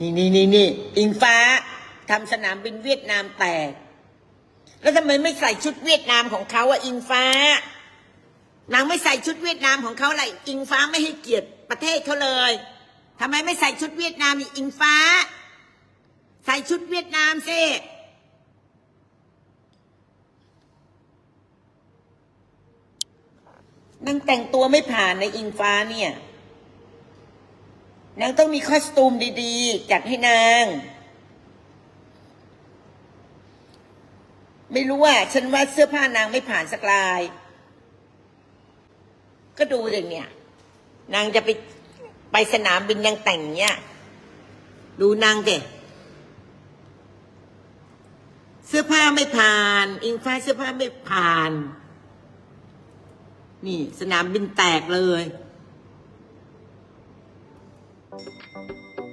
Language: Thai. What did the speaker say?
นี่นี่นี่นี่อิงฟ้าทำสนามบินเวียดนามแตก แล้วทำไมไม่ใส่ชุดเวียดนามของเขาอะอิงฟ้านางไม่ใส่ชุดเวียดนามของเขาอะไรอิงฟ้าไม่ให้เกียรติประเทศเขาเลยทำไมไม่ใส่ชุดเวียดนามอิงฟ้า ใส่ชุดเวียดนามสินางแต่งตัวไม่ผ่านในอิงฟ้าเนี่ย นางต้องมีคอสตูมดีๆ จัดให้นาง ไม่รู้ว่าฉันว่าเสื้อผ้านางไม่ผ่านสักลาย ก็ดูเลยเนี่ย นางจะไปไปสนามบินยังแต่งเนี่ยดูนางเด็เสื้อผ้าไม่ผ่าน อิงฟ้าเสื้อผ้าไม่ผ่าน นี่สนามบินแตกเลย Thank you.